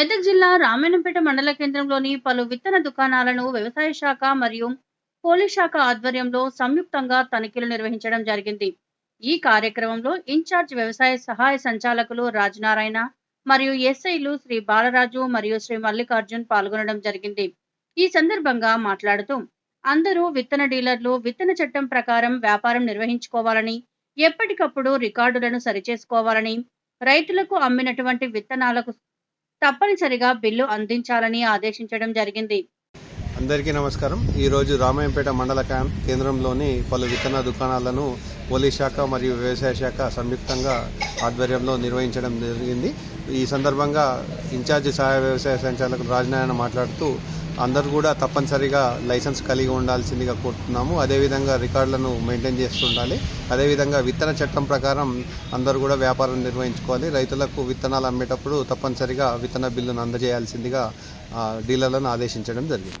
మెదక్ జిల్లా రామాయణంపేట మండల కేంద్రంలోని పలు విత్తన దుకాణాలను వ్యవసాయ శాఖ మరియు పోలీస్ శాఖ ఆధ్వర్యంలో సంయుక్తంగా తనిఖీలు నిర్వహించడం జరిగింది. ఈ కార్యక్రమంలో ఇన్ఛార్జ్ వ్యవసాయ సహాయ సంచాలకులు రాజనారాయణ మరియు ఎస్ఐలు శ్రీ బాలరాజు మరియు శ్రీ మల్లికార్జున్ పాల్గొనడం జరిగింది. ఈ సందర్భంగా మాట్లాడుతూ అందరూ విత్తన డీలర్లు విత్తన చట్టం ప్రకారం వ్యాపారం నిర్వహించుకోవాలని ఎప్పటికప్పుడు రికార్డులను సరిచేసుకోవాలని రైతులకు అమ్మినటువంటి విత్తనాలకు తప్పనిసరిగా బిల్లు అందించాలని ఆదేశించడం జరిగింది. అందరికీ నమస్కారం. ఈరోజు రామాయంపేట మండల కేంద్రంలోని పలు విత్తన దుకాణాలను పోలీస్ శాఖ మరియు వ్యవసాయ శాఖ సంయుక్తంగా ఆధ్వర్యంలో నిర్వహించడం జరిగింది. ఈ సందర్భంగా ఇన్ఛార్జి సహాయ వ్యవసాయ సంచాలకులు రాజనారాయణ మాట్లాడుతూ అందరూ కూడా తప్పనిసరిగా లైసెన్స్ కలిగి ఉండాల్సిందిగా కోరుతున్నాము. అదేవిధంగా రికార్డులను మెయింటైన్ చేస్తుండాలి అదేవిధంగా విత్తన చట్టం ప్రకారం అందరూ కూడా వ్యాపారం నిర్వహించుకోవాలి. రైతులకు విత్తనాలు అమ్మేటప్పుడు తప్పనిసరిగా విత్తన బిల్లును అందజేయాల్సిందిగా డీలర్లను ఆదేశించడం జరిగింది.